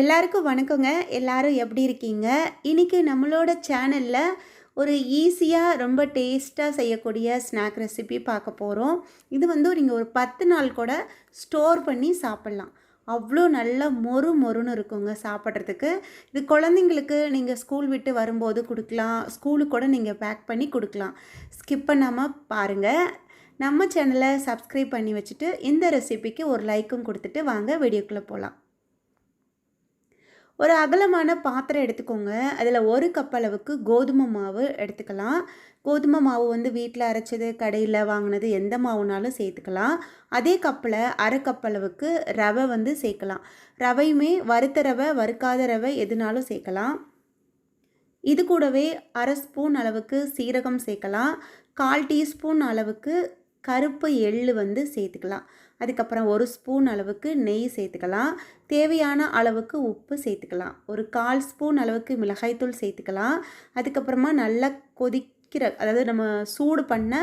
எல்லாருக்கும் வணக்கங்க. எல்லாரும் எப்படி இருக்கீங்க? இன்றைக்கி நம்மளோட சேனலில் ஒரு ஈஸியாக ரொம்ப டேஸ்ட்டாக செய்யக்கூடிய ஸ்நாக் ரெசிபி பார்க்க போகிறோம் இது வந்து நீங்கள் ஒரு பத்து நாள் கூட ஸ்டோர் பண்ணி சாப்பிட்லாம். அவ்வளோ நல்ல மொறு மொறுன்னு இருக்குங்க சாப்பிட்றதுக்கு. இது குழந்தைங்களுக்கு நீங்கள் ஸ்கூல் விட்டு வரும்போது கொடுக்கலாம். ஸ்கூலுக்கு கூட நீங்கள் பேக் பண்ணி கொடுக்கலாம். ஸ்கிப் பண்ணாமல் பாருங்கள் நம்ம சேனலை சப்ஸ்கிரைப் பண்ணி வச்சுட்டு இந்த ரெசிபிக்கு ஒரு லைக்கும் கொடுத்துட்டு வாங்க. வீடியோக்குள்ளே போகலாம் ஒரு அகலமான பாத்திரம் எடுத்துக்கோங்க. அதில் ஒரு கப் அளவுக்கு கோதுமை மாவு எடுத்துக்கலாம். கோதுமை மாவு வந்து வீட்டில் அரைச்சது கடையில் வாங்கினது எந்த மாவுனாலும் சேர்த்துக்கலாம். அதே கப்பில் அரை கப் அளவுக்கு ரவை வந்து சேர்க்கலாம். ரவையுமே வறுத்த ரவை வறுக்காத ரவை எதுனாலும் சேர்க்கலாம். இது கூடவே அரை ஸ்பூன் அளவுக்கு சீரகம் சேர்க்கலாம். கால் டீஸ்பூன் அளவுக்கு கருப்பு எள்ளு வந்து சேர்த்துக்கலாம். அதுக்கப்புறம் ஒரு ஸ்பூன் அளவுக்கு நெய் சேர்த்துக்கலாம். தேவையான அளவுக்கு உப்பு சேர்த்துக்கலாம். ஒரு கால் ஸ்பூன் அளவுக்கு மிளகாய்த்தூள் சேர்த்துக்கலாம். அதுக்கப்புறமா நல்லா கொதிக்கிற அதாவது நம்ம சூடு பண்ண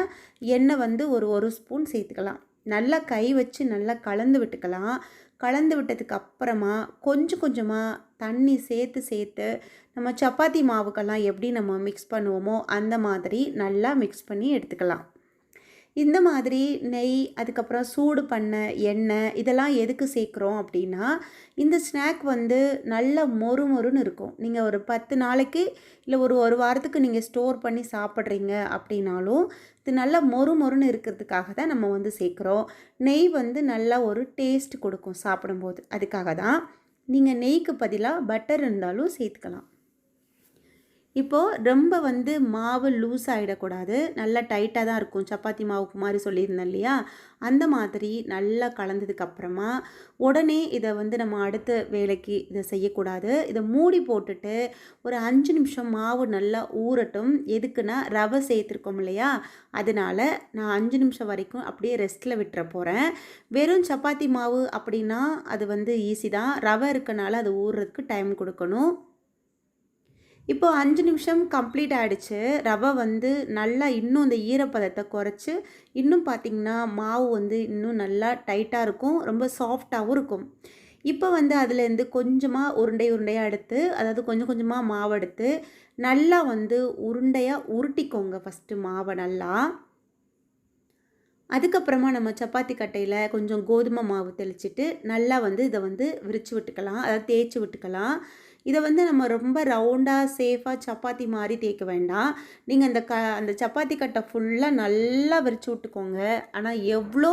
எண்ணெய் வந்து ஒரு ஒரு ஸ்பூன் சேர்த்துக்கலாம். நல்லா கை வச்சு நல்லா கலந்து விட்டுக்கலாம். கலந்து விட்டதுக்கு அப்புறமா கொஞ்சம் கொஞ்சமாக தண்ணி சேர்த்து சேர்த்து நம்ம சப்பாத்தி மாவுக்கெல்லாம் எப்படி நம்ம மிக்ஸ் பண்ணுவோமோ அந்த மாதிரி நல்லா மிக்ஸ் பண்ணி எடுத்துக்கலாம். இந்த மாதிரி நெய் அதுக்கப்புறம் சூடு பண்ண எண்ணெய் இதெல்லாம் எதுக்கு சேர்க்குறோம் அப்படின்னா இந்த ஸ்நாக் வந்து நல்ல மொறு மொறுன்னு இருக்கும். நீங்கள் ஒரு பத்து நாளைக்கு இல்லை ஒரு ஒரு வாரத்துக்கு நீங்கள் ஸ்டோர் பண்ணி சாப்பிட்றீங்க அப்படின்னாலும் இது நல்லா மொறு மொறுன்னு இருக்கிறதுக்காக தான் நம்ம வந்து சேர்க்குறோம். நெய் வந்து நல்லா ஒரு டேஸ்ட் கொடுக்கும் சாப்பிடும்போது. அதுக்காக தான் நீங்கள் நெய்க்கு பதிலாக பட்டர் இருந்தாலும் சேர்த்துக்கலாம். இப்போது ரொம்ப வந்து மாவு லூஸ் ஆகிடக்கூடாது நல்லா டைட்டாக தான் இருக்கும். சப்பாத்தி மாவுக்கு மாதிரி சொல்லியிருந்தேன் இல்லையா? அந்த மாதிரி நல்லா கலந்ததுக்கப்புறமா உடனே இதை வந்து நம்ம அடுத்த வேலைக்கு இதை செய்யக்கூடாது. இதை மூடி போட்டுட்டு ஒரு அஞ்சு நிமிஷம் மாவு நல்லா ஊறட்டும். எதுக்குன்னா ரவை சேர்த்துருக்கோம் இல்லையா? அதனால் நான் அஞ்சு நிமிஷம் வரைக்கும் அப்படியே ரெஸ்ட்டில் விட்டுற போகிறேன் வெறும் சப்பாத்தி மாவு அப்படின்னா அது வந்து ஈஸி தான். ரவை இருக்கனால அது ஊறுறதுக்கு டைம் கொடுக்கணும். இப்போ அஞ்சு நிமிஷம் கம்ப்ளீட் ஆகிடுச்சு ரவை வந்து நல்லா இன்னும் அந்த ஈரப்பதத்தை குறைச்சி இன்னும் பார்த்திங்கன்னா மாவு வந்து இன்னும் நல்லா டைட்டாக இருக்கும் ரொம்ப சாஃப்டாகவும் இருக்கும். இப்போ வந்து அதுலேருந்து கொஞ்சமாக உருண்டை உருண்டையாக எடுத்து அதாவது கொஞ்சம் கொஞ்சமாக மாவு எடுத்து நல்லா வந்து உருண்டையாக உருட்டிக்கோங்க ஃபஸ்ட்டு மாவை நல்லா. அதுக்கப்புறமா நம்ம சப்பாத்தி கட்டையில் கொஞ்சம் கோதுமை மாவு தெளிச்சிட்டு நல்லா வந்து இதை வந்து விரித்து விட்டுக்கலாம் அதாவது தேய்ச்சி விட்டுக்கலாம். இதை வந்து நம்ம ரொம்ப ரவுண்டாக சேஃபாக சப்பாத்தி மாதிரி தேய்க்க வேண்டாம். நீங்கள் அந்த க அந்த சப்பாத்தி கட்டை ஃபுல்லாக நல்லா விரித்து விட்டுக்கோங்க. ஆனால் எவ்வளோ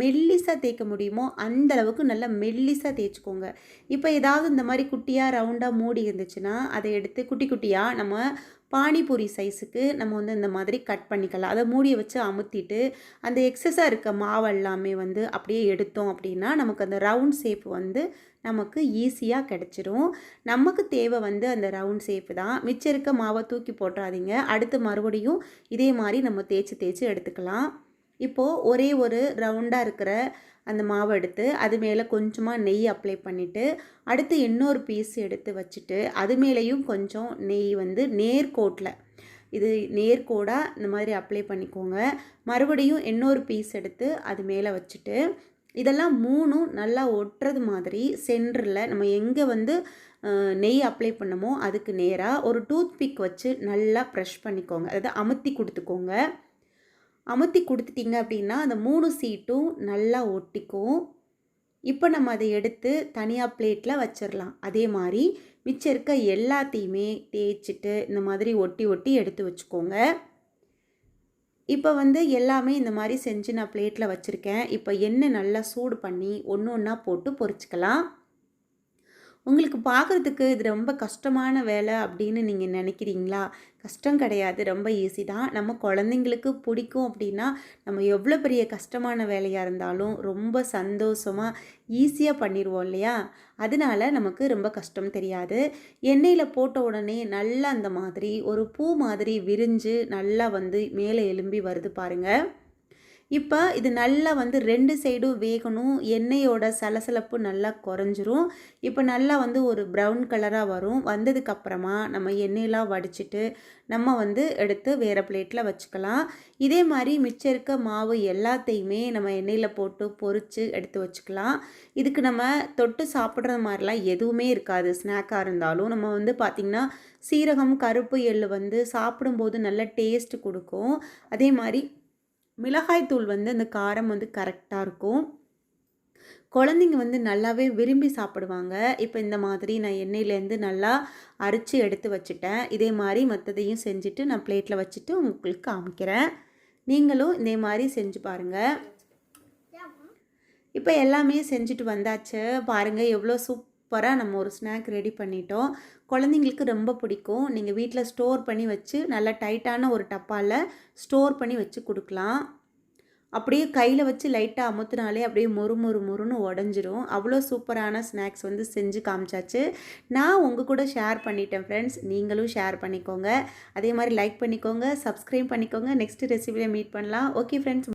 மெல்லிஸாக தேய்க்க முடியுமோ அந்த அளவுக்கு நல்லா மெல்லிஸாக தேய்ச்சிக்கோங்க. இப்போ ஏதாவது இந்த மாதிரி குட்டியாக ரவுண்டாக மூடி இருந்துச்சுன்னா அதை எடுத்து குட்டி குட்டியாக நம்ம பானிபூரி சைஸுக்கு நம்ம வந்து இந்த மாதிரி கட் பண்ணிக்கலாம். அதை மூடியை வச்சு அமுத்திட்டு அந்த எக்ஸஸாக இருக்க மாவு எல்லாமே வந்து அப்படியே எடுத்தோம் அப்படின்னா நமக்கு அந்த ரவுண்ட் ஷேப் வந்து நமக்கு ஈஸியாக கிடச்சிரும். நமக்கு தேவை வந்து அந்த ரவுண்ட் ஷேப்பு தான். மிச்சம் இருக்க மாவை தூக்கி போட்டுறாதீங்க. அடுத்து மறுபடியும் இதே மாதிரி நம்ம தேய்ச்சி தேய்ச்சி எடுத்துக்கலாம். இப்போது ஒரே ஒரு ரவுண்டாக இருக்கிற அந்த மாவை எடுத்து அது மேலே கொஞ்சமாக நெய் அப்ளை பண்ணிவிட்டு அடுத்து இன்னொரு பீஸ் எடுத்து வச்சுட்டு அது மேலேயும் கொஞ்சம் நெய் வந்து நேர்கோட்டில் இது நேர்கோடாக இந்த மாதிரி அப்ளை பண்ணிக்கோங்க. மறுபடியும் இன்னொரு பீஸ் எடுத்து அது மேலே வச்சுட்டு இதெல்லாம் மூணும் நல்லா ஒட்டுறது மாதிரி சென்டரில் நம்ம எங்கே வந்து நெய் அப்ளை பண்ணமோ அதுக்கு நேராக ஒரு டூத் பிக் வச்சு நல்லா ப்ரெஷ் பண்ணிக்கோங்க. அதாவது அமுத்தி கொடுத்துக்கோங்க. அமுத்தி கொடுத்துட்டிங்க அப்படின்னா அந்த மூணு சீட்டும் நல்லா ஒட்டிக்கும். இப்போ நம்ம அதை எடுத்து தனியாக பிளேட்டில் வச்சிடலாம் அதே மாதிரி மிச்சம் இருக்க எல்லாத்தையுமே தேய்ச்சிட்டு இந்த மாதிரி ஒட்டி ஒட்டி எடுத்து வச்சுக்கோங்க. இப்போ வந்து எல்லாமே இந்த மாதிரி செஞ்சு நான் பிளேட்டில் வச்சுருக்கேன். இப்போ எண்ணெய் நல்லா சூடு பண்ணி ஒன்று ஒன்றா போட்டு பொரிச்சிக்கலாம். உங்களுக்கு பார்க்குறதுக்கு இது ரொம்ப கஷ்டமான வேலை அப்படின்னு நீங்கள் நினைக்கிறீங்களா? கஷ்டம் கிடையாது ரொம்ப ஈஸி தான். நம்ம குழந்தைங்களுக்கு பிடிக்கும் அப்படின்னா நம்ம எவ்வளோ பெரிய கஷ்டமான வேலையாக இருந்தாலும் ரொம்ப சந்தோஷமாக ஈஸியாக பண்ணிடுவோம் இல்லையா? அதனால நமக்கு ரொம்ப கஷ்டம் தெரியாது. எண்ணெயில் போட்ட உடனே நல்லா அந்த மாதிரி ஒரு பூ மாதிரி விரிஞ்சு நல்லா வந்து மேலே எலும்பி வருது பாருங்கள் இப்போ இது நல்லா வந்து ரெண்டு சைடும் வேகணும். எண்ணெயோட சலசலப்பு நல்லா குறைஞ்சிரும். இப்போ நல்லா வந்து ஒரு ப்ரௌன் கலராக வரும். வந்ததுக்கப்புறமா நம்ம எண்ணெயெலாம் வடிச்சிட்டு நம்ம வந்து எடுத்து வேறு பிளேட்டில் வச்சுக்கலாம். இதே மாதிரி மிச்சம் இருக்க மாவு எல்லாத்தையுமே நம்ம எண்ணெயில் போட்டு பொரித்து எடுத்து வச்சுக்கலாம். இதுக்கு நம்ம தொட்டு சாப்பிட்ற மாதிரிலாம் எதுவுமே இருக்காது. ஸ்நாக்காக இருந்தாலும் நம்ம வந்து பார்த்திங்கன்னா சீரகம் கருப்பு எள்ளு வந்து சாப்பிடும்போது நல்ல டேஸ்ட் கொடுக்கும். அதே மாதிரி மிளகாய் தூள் வந்து அந்த காரம் வந்து கரெக்டாக இருக்கும். குழந்தைங்க வந்து நல்லாவே விரும்பி சாப்பிடுவாங்க. இப்போ இந்த மாதிரி நான் எண்ணெயிலேருந்து நல்லா அரிச்சு எடுத்து வச்சுட்டேன். இதே மாதிரி மற்றதையும் செஞ்சுட்டு நான் பிளேட்டில் வச்சுட்டு உங்களுக்கு காமிக்கிறேன். நீங்களும் இதே மாதிரி செஞ்சு பாருங்கள் இப்போ எல்லாமே செஞ்சுட்டு வந்தாச்சு. பாருங்கள் எவ்வளோ சூப் சூப்பராக நம்ம ஒரு ஸ்நாக் ரெடி பண்ணிட்டோம். குழந்தைங்களுக்கு ரொம்ப பிடிக்கும். நீங்கள் வீட்டில் ஸ்டோர் பண்ணி வச்சு நல்லா டைட்டான ஒரு டப்பாவில் ஸ்டோர் பண்ணி வச்சு கொடுக்கலாம். அப்படியே கையில் வச்சு லைட்டாக அமுத்தினாலே அப்படியே மொறு மொறு மொறுன்னு உடஞ்சிரும். அவ்வளோ சூப்பரான ஸ்நாக்ஸ் வந்து செஞ்சு காமிச்சாச்சு. நான் உங்கள் கூட ஷேர் பண்ணிட்டேன் ஃப்ரெண்ட்ஸ் நீங்களும் ஷேர் பண்ணிக்கோங்க. அதே மாதிரி லைக் பண்ணிக்கோங்க சப்ஸ்கிரைப் பண்ணிக்கோங்க. நெக்ஸ்ட் ரெசிபியில் மீட் பண்ணலாம். Okay friends